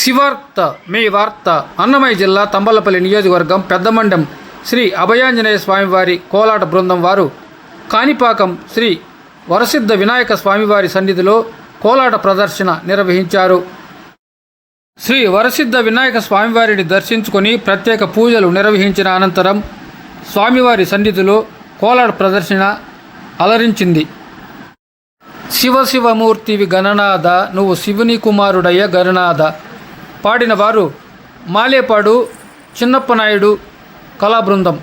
శివార్త మీ వార్త అన్నమయ్య జిల్లా తంబలపల్లి నియోజకవర్గం పెద్దమండం శ్రీ అభయాంజనేయ స్వామివారి కోలాట బృందం వారు. కాణిపాకం శ్రీ వరసిద్ధ వినాయక స్వామివారి సన్నిధిలో కోలాట ప్రదర్శన నిర్వహించారు. శ్రీ వరసిద్ధ వినాయక స్వామివారిని దర్శించుకొని ప్రత్యేక పూజలు నిర్వహించిన అనంతరం స్వామివారి సన్నిధిలో కోలాట ప్రదర్శన అలరించింది. శివ శివమూర్తివి గణనాథ నువ్వు శివుని కుమారుడయ్య గణనాథ పాడిన వారు Malepadu Chinnappanaidu కళాబృందం.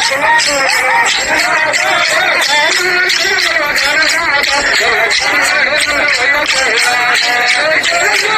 Thank you.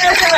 Thank you.